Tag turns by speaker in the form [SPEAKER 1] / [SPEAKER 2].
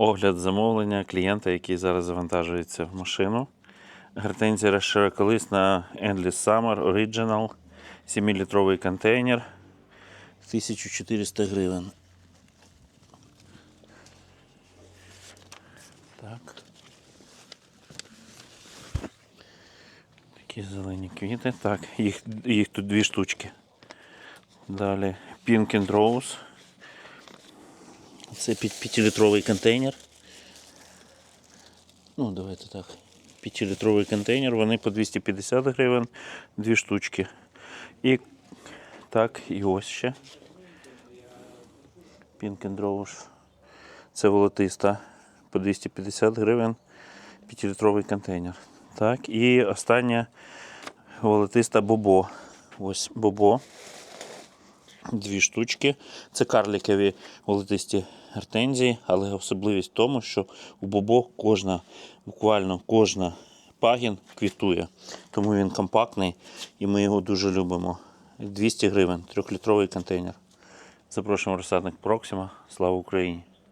[SPEAKER 1] Огляд замовлення клієнта, який зараз завантажується в машину. Гортензія широколисна Endless Summer Original. 7-літровий контейнер. 1400 гривень. Так. Такі зелені квіти. Так, їх, їх тут дві штучки. Далі Pink and Rose. Це під 5-літровий контейнер. Ну, давайте так. 5-літровий контейнер, вони по 250 гривень, дві штучки. І так, і ось ще. Rose. Це волотиста по 250 гривень, 5-літровий контейнер. Так, і остання волотиста Бобо. Ось Бобо. Дві штучки. Це карликові волотисті гортензії, але особливість в тому, що у бобо кожна, буквально кожна пагін квітує. Тому він компактний і ми його дуже любимо. 200 гривень, трьохлітровий контейнер. Запрошуємо розсадник Проксима. Слава Україні!